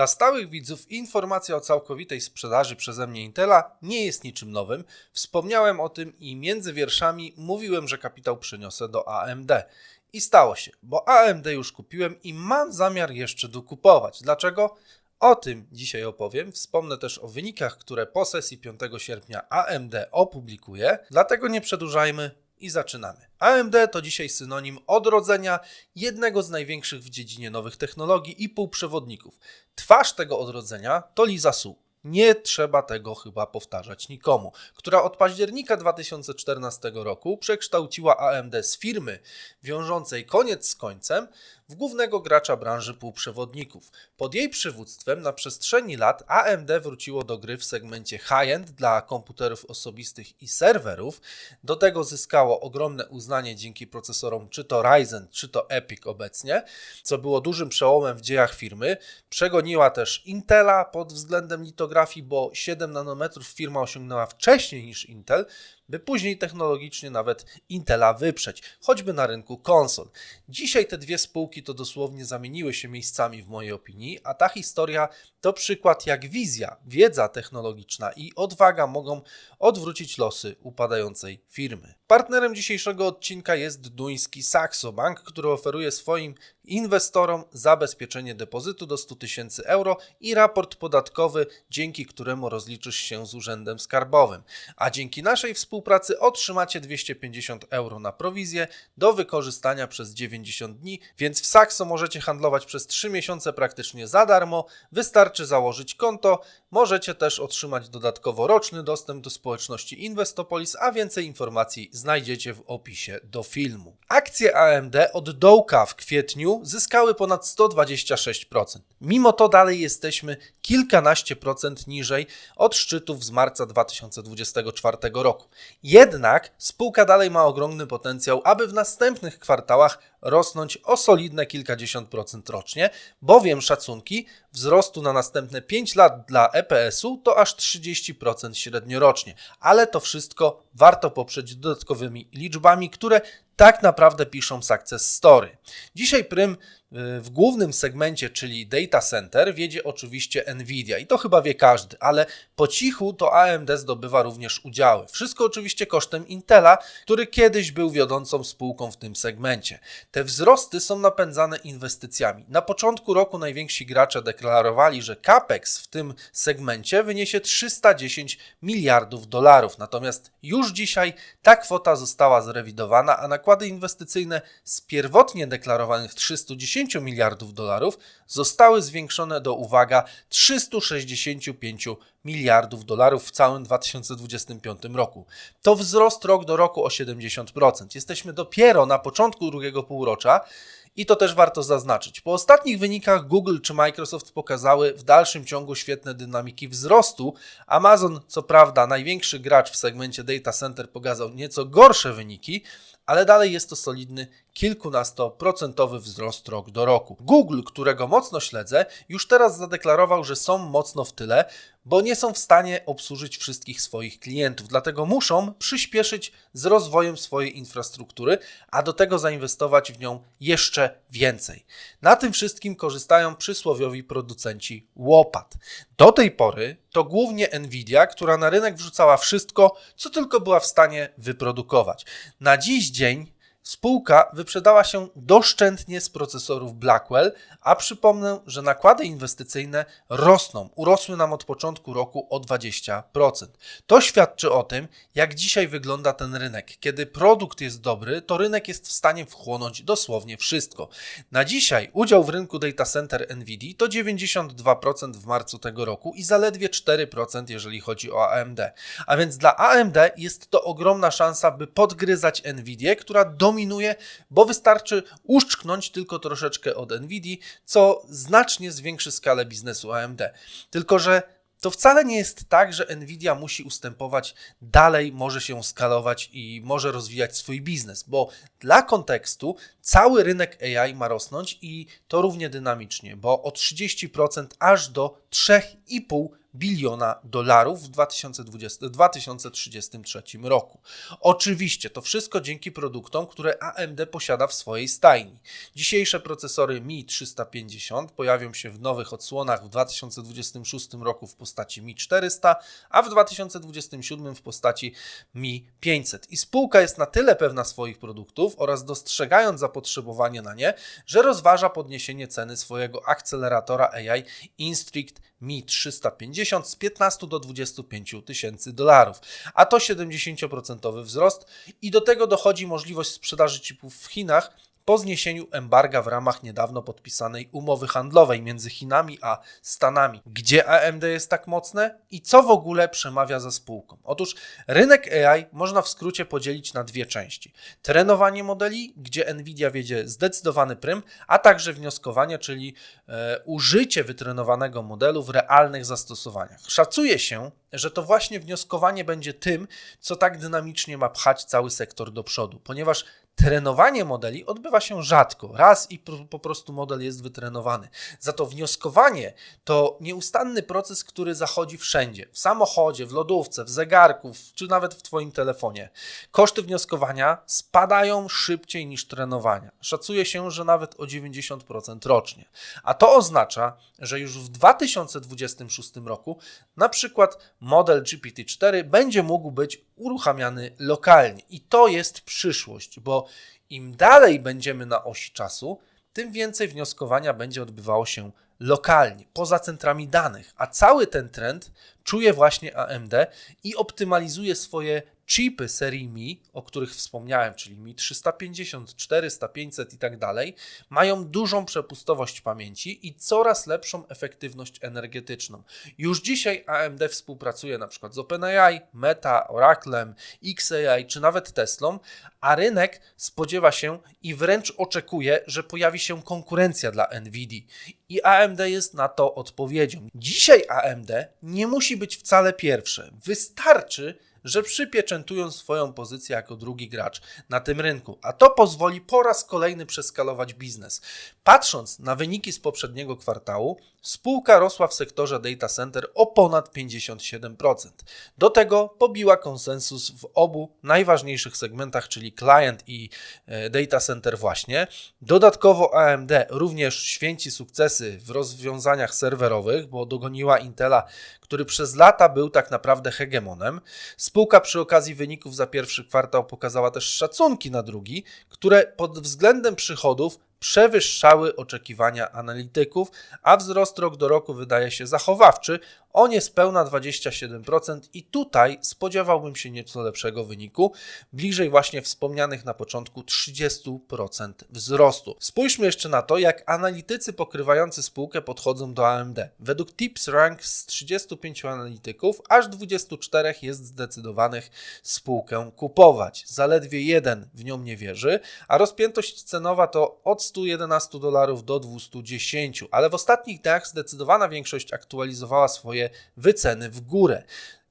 Dla stałych widzów informacja o całkowitej sprzedaży przeze mnie Intela nie jest niczym nowym. Wspomniałem o tym i między wierszami mówiłem, że kapitał przyniosę do AMD. I stało się, bo AMD już kupiłem i mam zamiar jeszcze dokupować. Dlaczego? O tym dzisiaj opowiem. Wspomnę też o wynikach, które po sesji 5 sierpnia AMD opublikuje. Dlatego nie przedłużajmy i zaczynamy. AMD to dzisiaj synonim odrodzenia jednego z największych w dziedzinie nowych technologii i półprzewodników. Twarz tego odrodzenia to Lisa Su. Nie trzeba tego chyba powtarzać nikomu, która od października 2014 roku przekształciła AMD z firmy wiążącej koniec z końcem w głównego gracza branży półprzewodników. Pod jej przywództwem na przestrzeni lat AMD wróciło do gry w segmencie high-end dla komputerów osobistych i serwerów. Do tego zyskało ogromne uznanie dzięki procesorom czy to Ryzen, czy to Epic obecnie, co było dużym przełomem w dziejach firmy. Przegoniła też Intela pod względem litografii, bo 7 nanometrów firma osiągnęła wcześniej niż Intel by później technologicznie nawet Intela wyprzeć, choćby na rynku konsol. Dzisiaj te dwie spółki to dosłownie zamieniły się miejscami w mojej opinii, a ta historia to przykład jak wizja, wiedza technologiczna i odwaga mogą odwrócić losy upadającej firmy. Partnerem dzisiejszego odcinka jest duński Saxo Bank, który oferuje swoim inwestorom zabezpieczenie depozytu do 100 tysięcy euro i raport podatkowy, dzięki któremu rozliczysz się z urzędem skarbowym. A dzięki naszej współpracy otrzymacie 250 euro na prowizję do wykorzystania przez 90 dni, więc w Saxo możecie handlować przez 3 miesiące praktycznie za darmo. Wystarczy założyć konto, możecie też otrzymać dodatkowo roczny dostęp do społeczności Investopolis, a więcej informacji znajdziecie w opisie do filmu. Akcje AMD od dołka w kwietniu zyskały ponad 126%. Mimo to dalej jesteśmy kilkanaście procent niżej od szczytów z marca 2024 roku. Jednak spółka dalej ma ogromny potencjał, aby w następnych kwartałach rosnąć o solidne kilkadziesiąt procent rocznie, bowiem szacunki wzrostu na następne 5 lat dla EPS-u to aż 30% średniorocznie. Ale to wszystko warto poprzeć dodatkowymi liczbami, które tak naprawdę piszą success story. Dzisiaj Prym w głównym segmencie, czyli data center, wiedzie oczywiście Nvidia i to chyba wie każdy, ale po cichu to AMD zdobywa również udziały. Wszystko oczywiście kosztem Intela, który kiedyś był wiodącą spółką w tym segmencie. Te wzrosty są napędzane inwestycjami. Na początku roku najwięksi gracze deklarowali, że capex w tym segmencie wyniesie 310 miliardów dolarów. Natomiast już dzisiaj ta kwota została zrewidowana, a nakłady inwestycyjne z pierwotnie deklarowanych 310 10 miliardów dolarów zostały zwiększone do, uwaga, 365 miliardów dolarów w całym 2025 roku. To wzrost rok do roku o 70%. Jesteśmy dopiero na początku drugiego półrocza. I to też warto zaznaczyć. Po ostatnich wynikach Google czy Microsoft pokazały w dalszym ciągu świetne dynamiki wzrostu. Amazon, co prawda, największy gracz w segmencie data center, pokazał nieco gorsze wyniki, ale dalej jest to solidny kilkunastoprocentowy wzrost rok do roku. Google, którego mocno śledzę, już teraz zadeklarował, że są mocno w tyle, bo nie są w stanie obsłużyć wszystkich swoich klientów, dlatego muszą przyspieszyć z rozwojem swojej infrastruktury, a do tego zainwestować w nią jeszcze więcej. Na tym wszystkim korzystają przysłowiowi producenci łopat. Do tej pory to głównie Nvidia, która na rynek wrzucała wszystko, co tylko była w stanie wyprodukować. Na dziś dzień dzień Spółka wyprzedała się doszczętnie z procesorów Blackwell, a przypomnę, że nakłady inwestycyjne rosną. Urosły nam od początku roku o 20%. To świadczy o tym, jak dzisiaj wygląda ten rynek. Kiedy produkt jest dobry, to rynek jest w stanie wchłonąć dosłownie wszystko. Na dzisiaj udział w rynku data center Nvidia to 92% w marcu tego roku i zaledwie 4% jeżeli chodzi o AMD. A więc dla AMD jest to ogromna szansa, by podgryzać Nvidia, która dominuje dominuje, bo wystarczy uszczknąć tylko troszeczkę od Nvidia, co znacznie zwiększy skalę biznesu AMD. Tylko, że to wcale nie jest tak, że Nvidia musi ustępować, dalej może się skalować i może rozwijać swój biznes, bo dla kontekstu cały rynek AI ma rosnąć i to równie dynamicznie, bo o 30% aż do 3,5 biliona dolarów w 2020, 2033 roku. Oczywiście to wszystko dzięki produktom, które AMD posiada w swojej stajni. Dzisiejsze procesory Mi 350 pojawią się w nowych odsłonach w 2026 roku w postaci Mi 400, a w 2027 w postaci Mi 500. I spółka jest na tyle pewna swoich produktów oraz dostrzegając zapotrzebowanie na nie, że rozważa podniesienie ceny swojego akceleratora AI Instrict Mi 350 z 15 do 25 tysięcy dolarów, a to 70% wzrost i do tego dochodzi możliwość sprzedaży chipów w Chinach po zniesieniu embarga w ramach niedawno podpisanej umowy handlowej między Chinami a Stanami. Gdzie AMD jest tak mocne i co w ogóle przemawia za spółką? Otóż rynek AI można w skrócie podzielić na dwie części. Trenowanie modeli, gdzie Nvidia wiedzie zdecydowany prym, a także wnioskowanie, czyli e, użycie wytrenowanego modelu w realnych zastosowaniach. Szacuje się, że to właśnie wnioskowanie będzie tym, co tak dynamicznie ma pchać cały sektor do przodu, ponieważ trenowanie modeli odbywa się rzadko, raz i po prostu model jest wytrenowany. Za to wnioskowanie to nieustanny proces, który zachodzi wszędzie w samochodzie, w lodówce, w zegarku, czy nawet w Twoim telefonie. Koszty wnioskowania spadają szybciej niż trenowania. Szacuje się, że nawet o 90% rocznie. A to oznacza, że już w 2026 roku na przykład model GPT-4 będzie mógł być uruchamiany lokalnie. I to jest przyszłość, bo im dalej będziemy na osi czasu, tym więcej wnioskowania będzie odbywało się lokalnie, poza centrami danych. A cały ten trend czuje właśnie AMD i optymalizuje swoje chipy serii Mi, o których wspomniałem, czyli Mi 350, 400, 500 i tak dalej, mają dużą przepustowość pamięci i coraz lepszą efektywność energetyczną. Już dzisiaj AMD współpracuje na przykład z OpenAI, Meta, Oraclem, XAI czy nawet Teslą, a rynek spodziewa się i wręcz oczekuje, że pojawi się konkurencja dla Nvidia. I AMD jest na to odpowiedzią. Dzisiaj AMD nie musi być wcale pierwsze. Wystarczy, że przypieczętują swoją pozycję jako drugi gracz na tym rynku, a to pozwoli po raz kolejny przeskalować biznes. Patrząc na wyniki z poprzedniego kwartału, spółka rosła w sektorze data center o ponad 57%. Do tego pobiła konsensus w obu najważniejszych segmentach, czyli client i e, data center właśnie. Dodatkowo AMD również święci sukcesy w rozwiązaniach serwerowych, bo dogoniła Intela, który przez lata był tak naprawdę hegemonem. Spółka przy okazji wyników za pierwszy kwartał pokazała też szacunki na drugi, które pod względem przychodów przewyższały oczekiwania analityków, a wzrost rok do roku wydaje się zachowawczy o niespełna 27% i tutaj spodziewałbym się nieco lepszego wyniku, bliżej właśnie wspomnianych na początku 30% wzrostu. Spójrzmy jeszcze na to, jak analitycy pokrywający spółkę podchodzą do AMD. Według Tips Rank z 35 analityków, aż 24 jest zdecydowanych spółkę kupować. Zaledwie jeden w nią nie wierzy, a rozpiętość cenowa to od 111 dolarów do 210, ale w ostatnich dniach zdecydowana większość aktualizowała swoje wyceny w górę.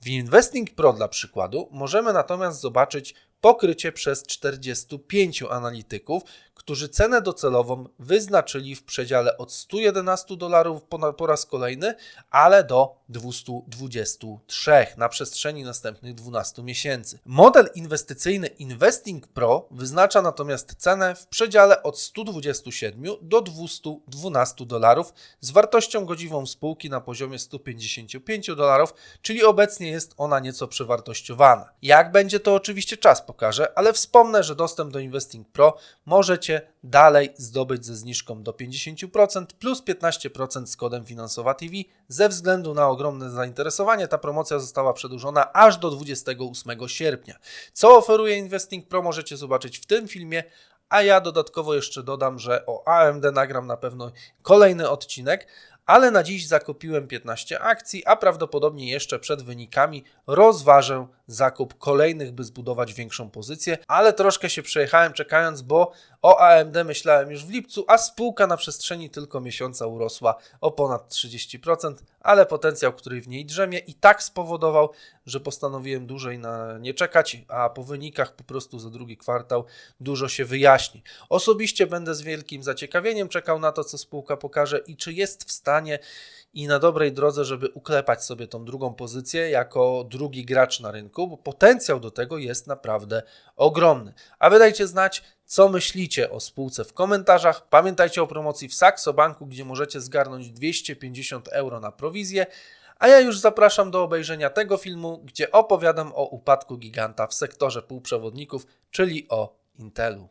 W Investing Pro dla przykładu możemy natomiast zobaczyć pokrycie przez 45 analityków, którzy cenę docelową wyznaczyli w przedziale od 111 dolarów po, raz kolejny, ale do 223 na przestrzeni następnych 12 miesięcy. Model inwestycyjny Investing Pro wyznacza natomiast cenę w przedziale od 127 do 212 dolarów z wartością godziwą spółki na poziomie 155 dolarów, czyli obecnie jest ona nieco przewartościowana. Jak będzie to oczywiście czas pokaże, ale wspomnę, że dostęp do Investing Pro możecie dalej zdobyć ze zniżką do 50% plus 15% z kodem Finansowa TV. Ze względu na ogromne zainteresowanie ta promocja została przedłużona aż do 28 sierpnia. Co oferuje Investing Pro możecie zobaczyć w tym filmie, a ja dodatkowo jeszcze dodam, że o AMD nagram na pewno kolejny odcinek, ale na dziś zakupiłem 15 akcji, a prawdopodobnie jeszcze przed wynikami rozważę zakup kolejnych, by zbudować większą pozycję, ale troszkę się przejechałem czekając, bo o AMD myślałem już w lipcu, a spółka na przestrzeni tylko miesiąca urosła o ponad 30%, ale potencjał, który w niej drzemie i tak spowodował, że postanowiłem dłużej na nie czekać, a po wynikach po prostu za drugi kwartał dużo się wyjaśni. Osobiście będę z wielkim zaciekawieniem czekał na to, co spółka pokaże i czy jest w stanie i na dobrej drodze, żeby uklepać sobie tą drugą pozycję jako drugi gracz na rynku, bo potencjał do tego jest naprawdę ogromny. A wy dajcie znać, co myślicie o spółce w komentarzach. Pamiętajcie o promocji w Saxo Banku, gdzie możecie zgarnąć 250 euro na prowizję. A ja już zapraszam do obejrzenia tego filmu, gdzie opowiadam o upadku giganta w sektorze półprzewodników, czyli o Intelu.